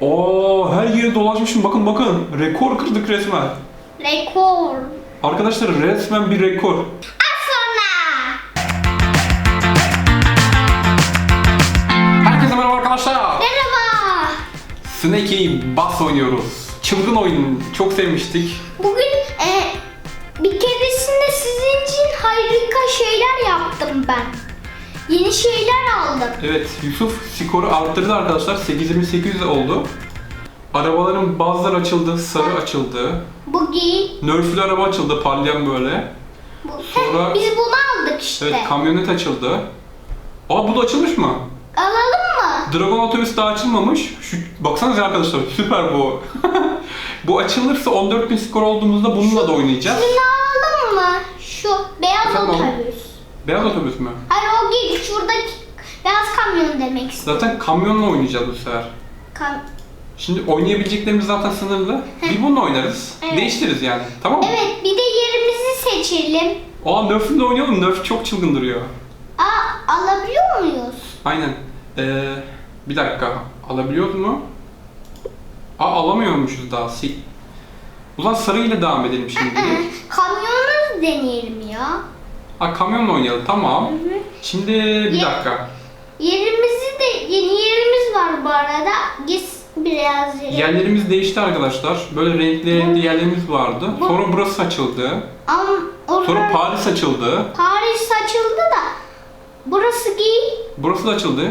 Oo her yeri dolaşmışım. Bakın bakın. Rekor kırdık resmen. Rekor. Arkadaşlar resmen bir rekor. Az sonra. Herkese merhaba arkadaşlar. Merhaba. Snaky Bass oynuyoruz. Çılgın oyun. Çok sevmiştik. Bugün e, bir keresinde sizin için harika şeyler yaptım ben. Yeni şeyler aldım. Evet Yusuf skoru arttırdı arkadaşlar. 8800 oldu. Arabaların bazıları açıldı. Sarı açıldı. Bugün Nerflü araba açıldı parlayan böyle. bu, Sonra- Heh, biz bunu aldık işte. Evet kamyonet açıldı. Aa bu da açılmış mı? Alalım mı? Dragon otobüs daha açılmamış. Şu baksanıza arkadaşlar süper bu. bu açılırsa 14.000 skor olduğumuzda bununla da oynayacağız. Şunu alalım mı? Şu beyaz Efendim otobüs. Beyaz otobüs mü? Hayır o değil. Şuradaki beyaz kamyon demek istedim. Zaten kamyonla oynayacağız bu sefer. Kam- Şimdi oynayabileceklerimiz zaten sınırlı. Bir bununla oynarız. Evet. Değiştiririz yani. Tamam mı? evet bir de yerimizi seçelim. Aa Nerf'ünü de oynayalım. Nerf çok çılgın duruyor. Aa alabiliyor muyuz? Aynen. Ee, bir dakika. Alabiliyoruz mu? Aa alamıyormuşuz daha. Si Ulan sarıyla devam edelim şimdi. Kamyonu deneyelim ya. Aa kamyonla oynayalım. Tamam. Şimdi bir Ye- dakika. Yerimizi de yeni yerimiz var bu arada. Git biraz yere. Yerlerimiz değişti arkadaşlar. Böyle renkli renkli yerlerimiz vardı. Bu- Sonra burası açıldı. Ama orada Sonra Paris açıldı. Paris açıldı da burası giy. Burası da açıldı.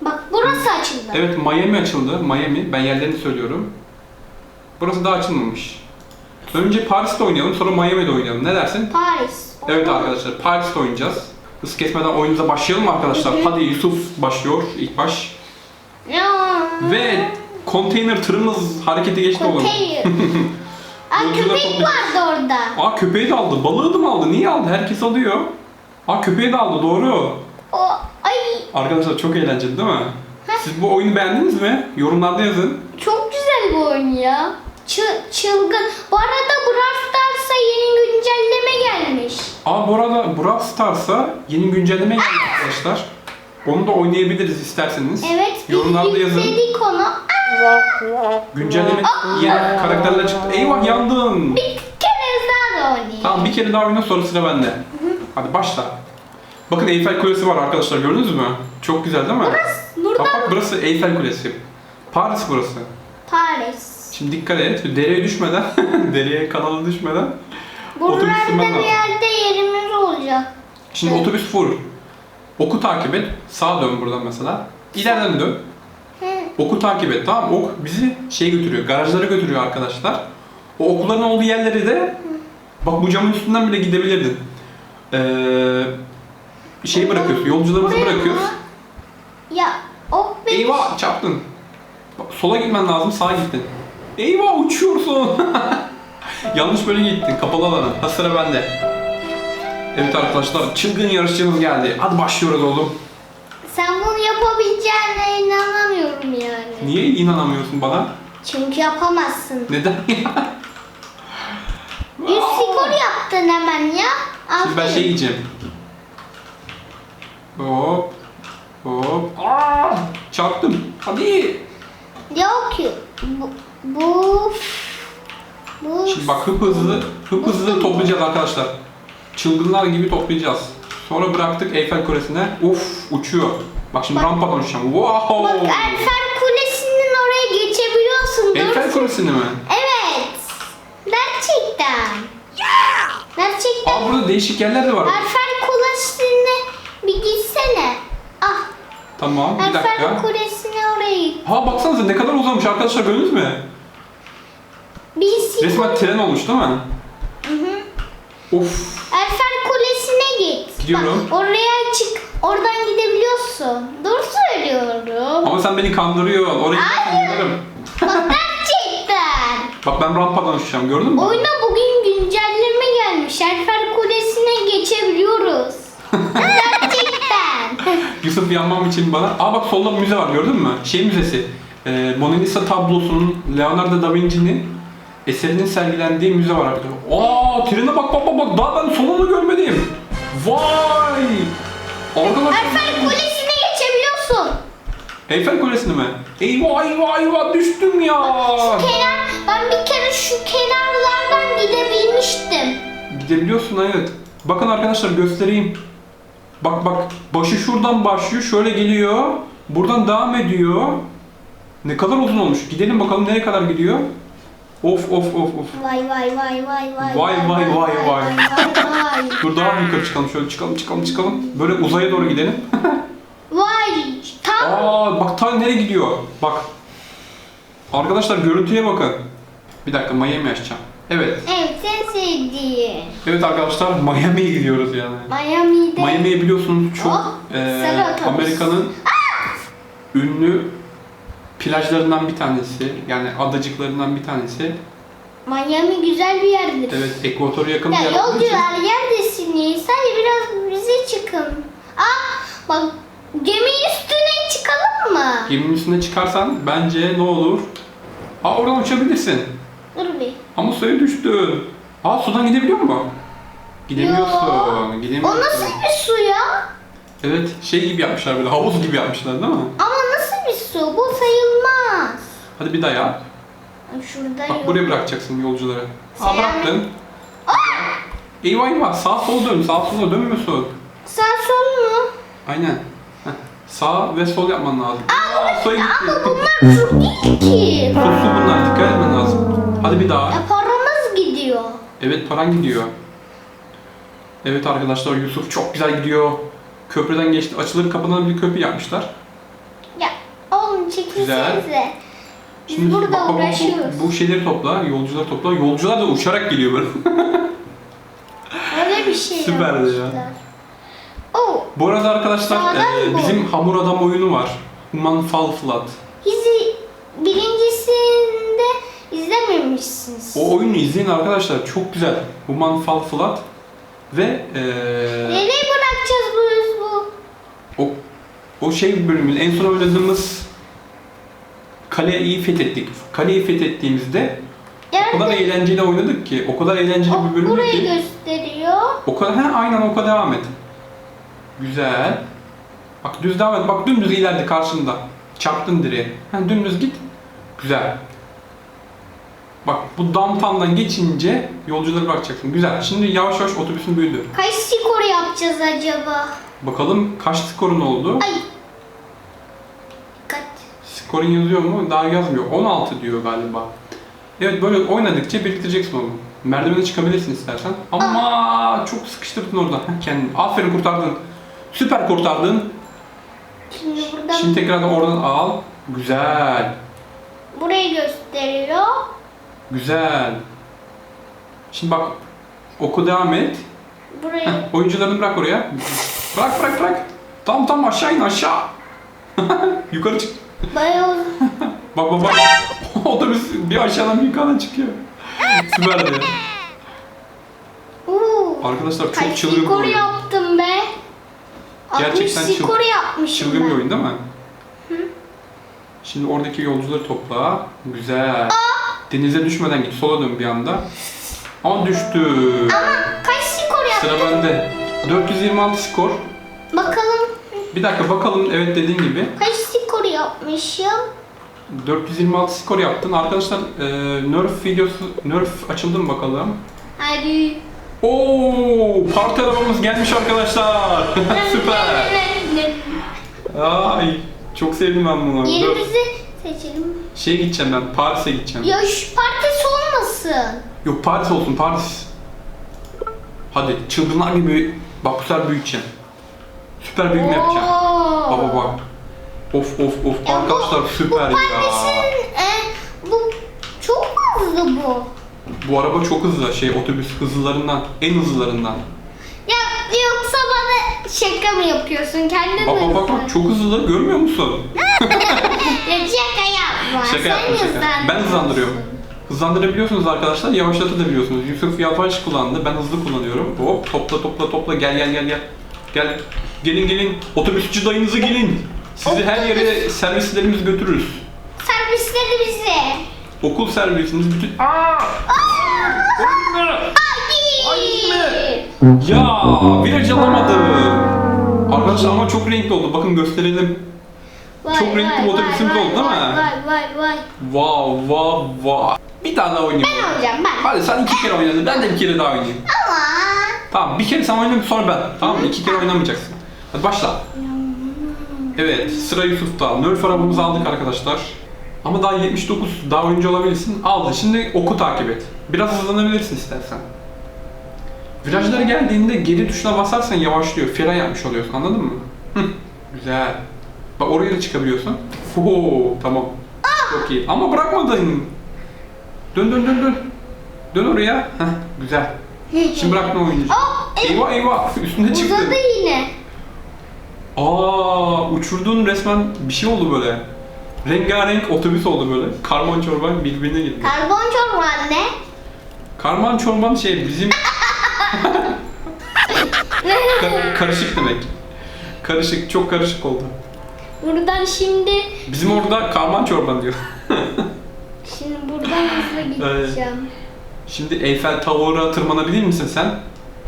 Bak burası açıldı. Evet Miami açıldı. Miami. Ben yerlerini söylüyorum. Burası daha açılmamış. Önce Paris'te oynayalım sonra Miami'de oynayalım. Ne dersin? Paris. Evet arkadaşlar Paris'te oynayacağız. Hız kesmeden oyunumuza başlayalım mı arkadaşlar? Hadi Yusuf başlıyor ilk baş. Ve konteyner tırımız harekete geçti oğlum. Konteyner. Aa Yolcular köpek toplayacak. vardı orada. Aa köpeği de aldı. Balığı da mı aldı? Niye aldı? Herkes alıyor. Aa köpeği de aldı doğru. O ay Arkadaşlar çok eğlenceli değil mi? Siz bu oyunu beğendiniz mi? Yorumlarda yazın. çok güzel bu oyun ya. Çı- çılgın. Bu arada Brawl Stars'a yeni güncelleme gelmiş. Aa bu arada Brawl Stars'a yeni güncelleme geldi arkadaşlar. Onu da oynayabiliriz isterseniz. Evet biz Yorumlarda yazın. yükledik onu. Aa, Güncelleme yeni karakterler çıktı. Eyvah yandın. bir kere daha da oynayayım. Tamam bir kere daha oyna sonra sıra bende. Hadi başla. Bakın Eyfel Kulesi var arkadaşlar gördünüz mü? Çok güzel değil mi? Burada Bak bak burası Eyfel Kulesi. Paris burası. Paris. Şimdi dikkat et. Dereye düşmeden, dereye kanala düşmeden. Otobüs Buralarda sürmen bir lazım. yerde yerimiz olacak. Şimdi otobüs full. Oku takip et. Sağa dön buradan mesela. İleriden dön. Hı. Oku takip et tamam mı? Ok bizi şey götürüyor, garajlara götürüyor arkadaşlar. O okulların olduğu yerleri de bak bu camın üstünden bile gidebilirdin. Ee, şey bırakıyoruz, yolcularımızı Buraya bırakıyoruz. mı? Ya o benim. Eyvah çarptın. Bak, Sola gitmen lazım, sağa gittin. Eyvah uçuyorsun. Yanlış bölge gittin, kapalı alana. Ha sıra bende. Evet arkadaşlar, çılgın yarışçımız geldi. Hadi başlıyoruz oğlum. Sen bunu yapabileceğine inanamıyorum yani. Niye inanamıyorsun bana? Çünkü yapamazsın. Neden ya? Yüz skor yaptın hemen ya. Şimdi ben şey yiyeceğim. Hop. Hop. Aa, çarptım. Hadi. Yok ki. Bu, bu, bu Şimdi bak hıp hızlı, hıp hızlı toplayacağız arkadaşlar. Çılgınlar gibi toplayacağız. Sonra bıraktık Eyfel Kulesi'ne. Uf uçuyor. Bak şimdi Bak. rampa konuşacağım. Wow. Bak Eiffel Kulesi'nin oraya geçebiliyorsun. Eyfel. Kulesi'ni mi? Evet. Gerçekten. Gerçekten. Aa burada değişik yerler de var. Eiffel Kulesi'ne bir gitsene. Tamam bir Eiffel dakika. Kulesi'ne oraya git. Ha baksanıza ne kadar uzamış arkadaşlar gördünüz mü? Bir skor. Resmen tren olmuş değil mi? Hı hı. Of. Eiffel Kulesi'ne git. Gidiyorum. Bak, oraya çık. Oradan gidebiliyorsun. Dur söylüyorum. Ama sen beni kandırıyorsun. Oraya Hayır. gidiyorum. Bak gerçekten. Bak ben rampadan uçacağım gördün mü? Oyuna bugün güncelleme gelmiş. Eiffel Kulesi'ne geçebiliyoruz. Yusuf yanmam için bana. Aa bak solda müze var gördün mü? Şey müzesi. Ee, Mona Lisa tablosunun Leonardo da Vinci'nin eserinin sergilendiği müze var arkadaşlar. Aa trene bak bak bak bak daha ben sonunu görmedim. Vay! Arkadaşlar Eiffel Kulesi'ne geçebiliyorsun. Eyfel Kulesi'ni mi? Eyvah eyvah eyvah düştüm ya. Kenar, ben bir kere şu kenarlardan gidebilmiştim. Gidebiliyorsun evet. Bakın arkadaşlar göstereyim. Bak bak başı şuradan başlıyor şöyle geliyor. Buradan devam ediyor. Ne kadar uzun olmuş. Gidelim bakalım nereye kadar gidiyor. Of of of of. Vay vay vay vay vay. Vay, vay, vay, vay. Dur daha bir yukarı çıkalım. Şöyle çıkalım çıkalım çıkalım. Böyle uzaya doğru gidelim. Vay tam Aa bak ta nereye gidiyor. Bak. Arkadaşlar görüntüye bakın. Bir dakika Miami açacağım. Evet. evet sen sevdiğin. Evet arkadaşlar Miami'ye gidiyoruz yani. Miami'de. Miami'yi biliyorsunuz çok Oh, otobüs. Amerika'nın ünlü plajlarından bir tanesi. Yani adacıklarından bir tanesi. Miami güzel bir yerdir. Evet ekvatora yakın bir Ya yer olduğu için. yolcular yerdesiniz. Hadi biraz bize çıkın. Aa bak geminin üstüne çıkalım mı? Geminin üstüne çıkarsan bence ne olur? Aa oradan uçabilirsin. Ama suya düştün. Aa sudan gidebiliyor mu? Gidemiyorsun. Yo. Gidemiyorsun. O nasıl bir su ya? Evet şey gibi yapmışlar böyle havuz gibi yapmışlar değil mi? Ama nasıl bir su? Bu sayılmaz. Hadi bir daha yap. Şurada Bak yok. buraya bırakacaksın yolcuları. Aa Selam. bıraktın. Eyvah eyvah sağ sol dön sağ sola dönmüyorsun. Sağ sol mu? Aynen. Heh. Sağ ve sol yapman lazım. Aa, suya gitti. Ama bunlar su değil ki. Su su bunlar dikkat etmen lazım. Hadi bir daha. Ya paramız gidiyor. Evet paran gidiyor. Evet arkadaşlar Yusuf çok güzel gidiyor. Köprüden geçti. Açılır kapanan bir köprü yapmışlar. Ya oğlum çekilsenize. Biz burada bak, uğraşıyoruz. bu, bu şeyleri topla, yolcuları topla. Yolcular da uçarak geliyor böyle. Öyle bir şey Süperdi ya. yapmışlar. Oo, Bu arada arkadaşlar e, bizim hamur adam oyunu var. Human Fall Flat. birincisinde izlememişsiniz. O oyunu izleyin arkadaşlar. Çok güzel. Human Fall Flat. Ve e, Nereye bırakacağız bu bu? o, o şey bölümün en son oynadığımız kaleyi fethettik. Kaleyi fethettiğimizde o kadar eğlenceli oynadık ki, o kadar eğlenceli bir o, bölüm burayı ki. gösteriyor. O kadar, he, aynen o kadar devam et. Güzel. Bak düz devam et. Bak dümdüz ileride karşında. Çarptın direğe. Ha, dümdüz git. Güzel. Bak bu downtown'dan geçince yolcuları bırakacaksın. Güzel. Şimdi yavaş yavaş otobüsün büyüdü. Kaç skor yapacağız acaba? Bakalım kaç skorun oldu? Ay. Dikkat. Skorun yazıyor mu? Daha yazmıyor. 16 diyor galiba. Evet böyle oynadıkça biriktireceksin onu. Merdivene çıkabilirsin istersen. Ama çok sıkıştırdın orada. Kendini. Aferin kurtardın. Süper kurtardın. Şimdi burada Şimdi tekrardan oradan al. Güzel. burayı gösteriyor. Güzel. Şimdi bak oku devam et. Burayı Heh, oyuncularını bırak oraya. Bırak bırak bırak. Tam tam aşağı in aşağı. Yukarı çık. bayağı Bak bak bak. Otobüs bir aşağıdan bir yukarıdan çıkıyor. Süperdi. Uuu. Arkadaşlar çok Kaç çılgın bir skor oyun. yaptım be. Gerçekten 60 çıl- skor yapmışım Çılgın bir ben. oyun değil mi? Şimdi oradaki yolcuları topla. Güzel. Denize düşmeden git. Sola dön bir anda. Ama düştü. Kaç skor yaptım? Sıra bende. 426 skor. Bakalım Bir dakika bakalım evet dediğin gibi. kaç skor yapmışım? 426 skor yaptın. Arkadaşlar e, Nerf videosu, Nerf açıldı mı bakalım? Hadi. Oo, parti arabamız gelmiş arkadaşlar. Süper. Ay, çok sevdim ben bunu. Yerimizi seçelim. Şeye gideceğim ben, Paris'e gideceğim. Ya şu partisi olmasın. Yok Paris olsun, Paris. Hadi çılgınlar gibi, bak bu sefer büyüteceğim. Süper büyüme yapacağım. Oo. Baba bak. Of of of, Ya bu- arkadaşlar süper bu ya. Paris'in, e, bu çok hızlı bu. Bu araba çok hızlı, şey otobüs hızlılarından, en hızlılarından. Ya yoksa bana şaka mı yapıyorsun? Kendin Bak bak bak, bak çok hızlı, görmüyor musun? Ya şaka Şaka Sen yaptım şaka. hızlandırıyorsun. Ben hızlandırıyorum. Hızlandırabiliyorsunuz arkadaşlar, yavaşlatabiliyorsunuz. Yusuf yavaş kullandı, ben hızlı kullanıyorum. Hop, topla topla topla, gel gel gel gel. Gel, gelin gelin, otobüsçü dayınızı gelin. Sizi her yere servislerimiz götürürüz. Servisleri bize. Okul servisiniz bütün... Aa! Hadi. Ya viraj alamadım. Arkadaşlar ama çok renkli oldu. Bakın gösterelim. Vay, Çok renkli vay, bir otobüsümüz vay, oldu değil vay, mi? Vay vay vay. Wow wow wow. Bir tane daha oynayayım. Ben oynayacağım ben. Hadi sen iki kere oynadın. Ben de bir kere daha oynayayım. Ama. Tamam bir kere sen oynayayım sonra ben. Tamam mı? İki kere oynamayacaksın. Hadi başla. Evet sıra Yusuf'ta. Nerf arabamızı aldık arkadaşlar. Ama daha 79 daha oyuncu olabilirsin. Aldı. Şimdi oku takip et. Biraz hızlanabilirsin istersen. Virajlara geldiğinde geri tuşuna basarsan yavaşlıyor. Fren yapmış oluyorsun. Anladın mı? Hı, güzel. Bak oraya da çıkabiliyorsun. Oo, tamam. Çok iyi. Ama bırakmadın. Dön dön dön dön. Dön oraya. Heh, güzel. Şimdi bırakma oyuncu. Aa, evet. Eyvah eyvah. Üstüne çıktı. Uzadı yine. Aa, uçurduğun resmen bir şey oldu böyle. Rengarenk otobüs oldu böyle. Karman çorban birbirine girdi. Karbon çorba anne. Karman çorban şey bizim... Ka- karışık demek. Karışık, çok karışık oldu. Buradan şimdi Bizim orada karman çorban diyor. şimdi buradan hızlı gideceğim. Şimdi Eyfel Tower'a tırmanabilir misin sen?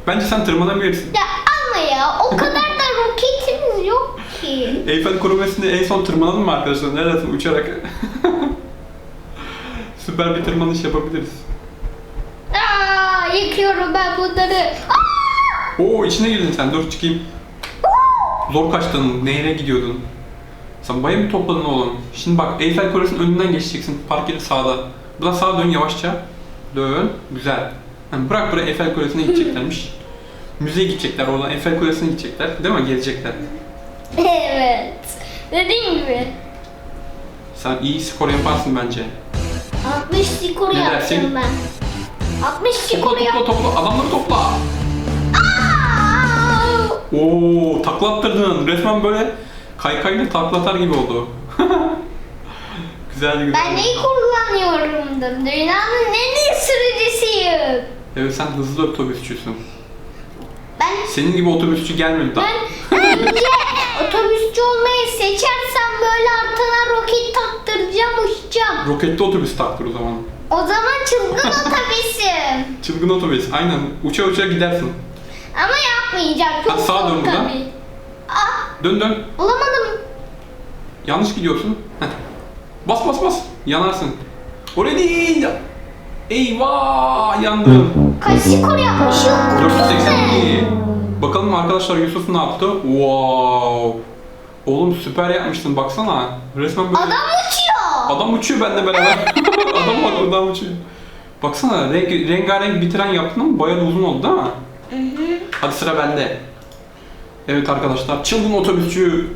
Bence sen tırmanabilirsin. Ya ama ya o kadar da roketimiz yok ki. Eyfel Kulübesi'ne en son tırmanalım mı arkadaşlar? Ne dersin uçarak? Süper bir tırmanış yapabiliriz. Aa, yıkıyorum ben bunları. Aa! Oo içine girdin sen dur çıkayım. Zor kaçtın, nehre gidiyordun. Sen bayağı bir topladın oğlum. Şimdi bak Eyfel Kulesi'nin önünden geçeceksin. Park yeri sağda. Buradan sağa dön yavaşça. Dön. Güzel. Yani bırak buraya Eyfel Kulesi'ne gideceklermiş. Müzeye gidecekler oradan Eyfel Kulesi'ne gidecekler. Değil mi? Gelecekler. Evet. Dediğim gibi. Sen iyi spor yaparsın bence. 60 skor Ne yaptım dersin? ben. 60 Topla skor topla yaptım. topla. Adamları topla. Aa! Oo taklattırdın. Resmen böyle kaykayla taklatar gibi oldu. güzeldi güzeldi. Ben neyi kullanıyorumdur? Dünyanın en iyi sürücüsüyüm. Evet sen hızlı otobüsçüsün. Ben Senin gibi otobüsçü gelmedi daha. ben önce otobüsçü olmayı seçersem böyle altına roket taktıracağım uçacağım. Roketli otobüs taktır o zaman. O zaman çılgın otobüsüm. Çılgın otobüs. Aynen. Uça uça gidersin. Ama yapmayacağım. Çok Hadi sağa dön buradan. tabii. Aa, Dön dön. olamadım. Yanlış gidiyorsun. Heh. Bas bas bas. Yanarsın. Oraya değil. Eyvah yandım. Kaç skor yapmışım? 482. Bakalım arkadaşlar Yusuf ne yaptı? Wow. Oğlum süper yapmışsın baksana. Resmen böyle... Adam uçuyor. Adam uçuyor benimle beraber. adam bak oradan uçuyor. Baksana renk, rengarenk bir tren yaptın ama bayağı da uzun oldu değil mi? Hadi sıra bende. Evet arkadaşlar çılgın otobüsçü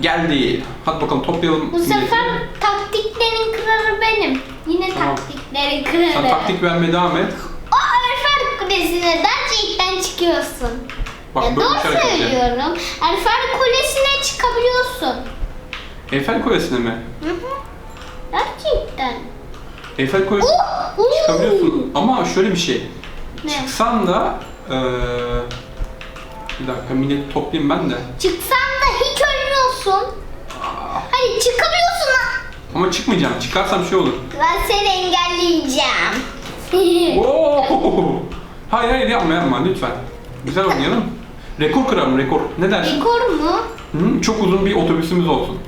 geldi. Hadi bakalım toplayalım. Bu sefer taktiklerin kralı benim. Yine Tamam. taktiklerin kralı. Sen taktik vermeye devam et. O Erfer Kulesi'ne gerçekten çıkıyorsun. Bak ya böyle doğru yapacağım. söylüyorum. Erfer Kulesi'ne çıkabiliyorsun. Eiffel Kulesi'ne mi? Hı hı. Gerçekten. Eiffel Kulesi uh. çıkabiliyorsun ama şöyle bir şey. Ne? Çıksan da eee bir dakika milleti toplayayım ben de. Çıksan da hiç ölmüyorsun. Aa, Hadi çıkamıyorsun lan. Ama çıkmayacağım. Çıkarsam şey olur. Ben seni engelleyeceğim. Oo! Hayır hayır yapma yapma lütfen. Güzel oynayalım. Rekor kıralım rekor. Ne dersin? Rekor mu? Hı, çok uzun bir otobüsümüz olsun.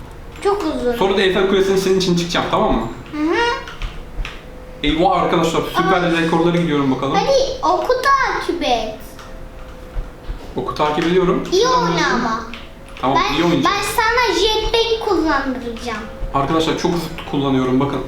Çok uzun. Sonra da Eiffel Kulesi'nin senin için çıkacağım tamam mı? Hı hı. Eyvah arkadaşlar süper rekorlara gidiyorum bakalım. Hadi oku takip et. Oku takip ediyorum. İyi Şuradan oyna yazayım. ama. Tamam iyi Ben, oynayacağım. ben sana jetpack kullandıracağım. Arkadaşlar çok hızlı kullanıyorum bakın.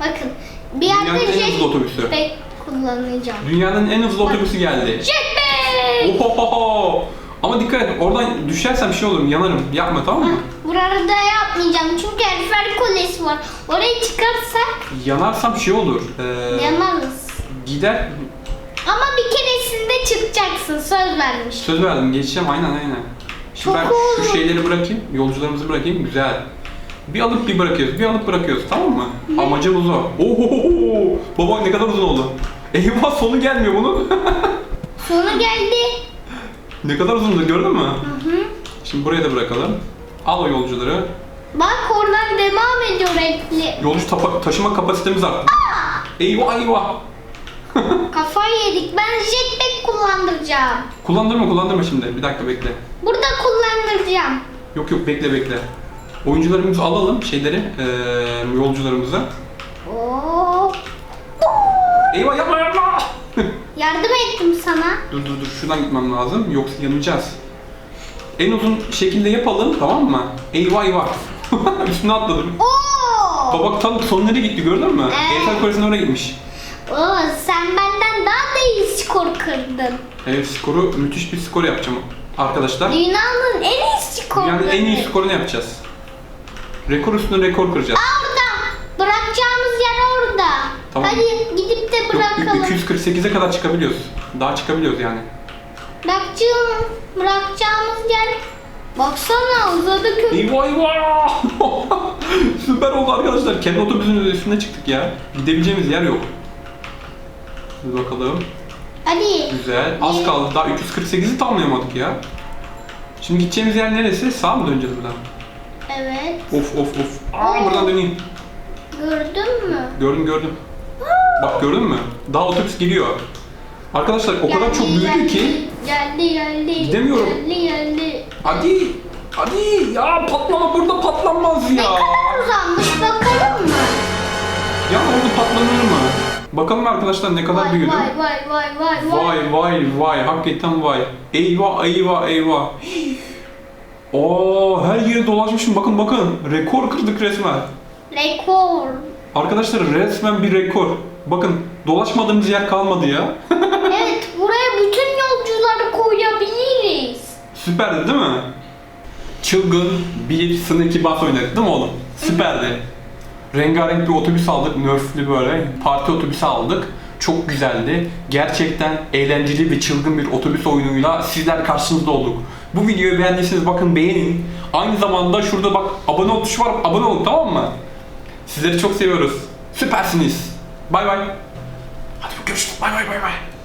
Bakın bir Dünyanın yerde en hızlı otobüsü. jetpack kullanacağım. Dünyanın en hızlı otobüsü geldi. Jetpack! Ohohoho! Ama dikkat et oradan düşersem şey olur yanarım. Yapma tamam mı? Burada yapmayacağım çünkü Eiffel Kulesi var. Oraya çıkarsak Yanarsam şey olur. Ee, yanarız. gider. Ama bir keresinde çıkacaksın söz vermiş. Söz verdim geçeceğim aynen aynen. Şimdi Çok ben şu şeyleri bırakayım. Yolcularımızı bırakayım. Güzel. Bir alıp bir bırakıyoruz. Bir alıp bırakıyoruz. Tamam mı? Amacımız o. Ohohoho! Baba ne kadar uzun oldu. Eyvah sonu gelmiyor bunun. Sonu geldi. ne kadar uzundu gördün mü? Hı hı. Şimdi buraya da bırakalım. Al o yolcuları. Bak oradan devam ediyor renkli. Yolcu tapa- taşıma kapasitemiz arttı. Eyvah eyvah. Kafayı yedik. Ben jetpack kullandıracağım. Kullandırma kullandırma şimdi. Bir dakika bekle. Burada kullandıracağım. Yok yok bekle bekle. Oyuncularımızı alalım şeyleri, eee yolcularımızı. Oo. Eyvah yapma yapma! Yardım ettim sana. dur dur dur şuradan gitmem lazım yoksa yanacağız. En uzun şekilde yapalım tamam mı? Eyvah eyvah. Üstüne atladım. Oo. Babak tam son nereye gitti gördün mü? Evet. Eyfel Kulesi'ne oraya gitmiş. Oo, kırdın. Evet skoru müthiş bir skor yapacağım arkadaşlar. Dünyanın en iyi skoru. Yani en iyi skorunu yapacağız. Rekor üstüne rekor kıracağız. Orada. Bırakacağımız yer orada. Tamam. Hadi gidip de Yok, bırakalım. 248'e kadar çıkabiliyoruz. Daha çıkabiliyoruz yani. Bırakacağım, bırakacağımız yer. Baksana uzadı köprü. Eyvah eyvah! Süper oldu arkadaşlar. Kendi otobüsümüzün üstüne çıktık ya. Gidebileceğimiz yer yok. Bir bakalım. Hadi. Güzel. Az kaldı. Daha 348'i tamamlayamadık ya. Şimdi gideceğimiz yer neresi? Sağ mı döneceğiz buradan? Evet. Of of of. Aa buradan döneyim. Gördün mü? Gördüm gördüm. Bak gördün mü? Daha otobüs geliyor. Arkadaşlar o kadar çok büyüdü ki. Geldi geldi. Gidemiyorum. Geldi geldi. Hadi. Hadi. Ya patlama burada patlanmaz Ne ya. kadar uzanmış bakalım mı? Ya orada patlanır mı? Bakalım arkadaşlar ne kadar Vay büyüdü. vay vay vay vay vay. Vay vay vay hakikaten vay. Eyvah eyvah eyvah. Oo her yere dolaşmışım bakın bakın. Rekor kırdık resmen. Rekor. Arkadaşlar resmen bir rekor. Bakın dolaşmadığımız yer kalmadı ya. evet buraya bütün yolcuları koyabiliriz. Süperdi değil mi? Çılgın bir Snake Bus oynadık değil mi oğlum? Süperdi. Rengarenk bir otobüs aldık, nerflü böyle parti otobüsü aldık. Çok güzeldi. Gerçekten eğlenceli ve çılgın bir otobüs oyunuyla sizler karşınızda olduk. Bu videoyu beğendiyseniz bakın beğenin. Aynı zamanda şurada bak abone ol tuşu var. Abone olun tamam mı? Sizleri çok seviyoruz. Süpersiniz. Bay bay. Hadi görüşürüz. Bay bay bay bay.